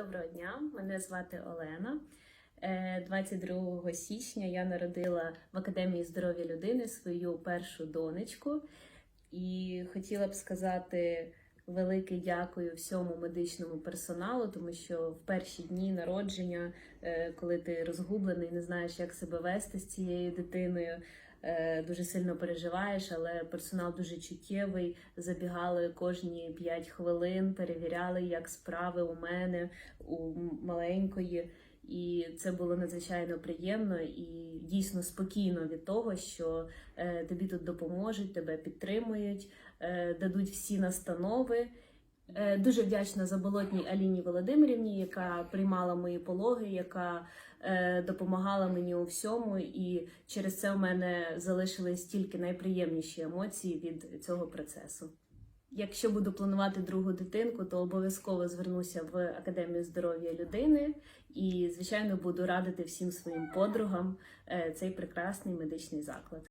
Доброго дня, мене звати Олена. Е, 22 січня я народила в Академії здоров'я людини свою першу донечку. І хотіла б сказати велике дякую всьому медичному персоналу, тому що в перші дні народження, е, коли ти розгублений, не знаєш, як себе вести з цією дитиною. Е, Дуже сильно переживаєш, але персонал дуже чуттєвий. Забігали кожні 5 хвилин, перевіряли, як справи у мене, у маленької. І це було надзвичайно приємно і дійсно спокійно від того, що е, тобі тут допоможуть, тебе підтримують, е, дадуть всі настанови. Е, Дуже вдячна заболотній Аліні Володимирівні, яка приймала мої пологи, яка е, допомагала мені у всьому, і через це у мене залишились тільки найприємніші емоції від цього процесу. Якщо буду планувати другу дитинку, то обов'язково звернуся в Академію здоров'я людини і, звичайно, буду радити всім своїм подругам е, цей прекрасний медичний заклад.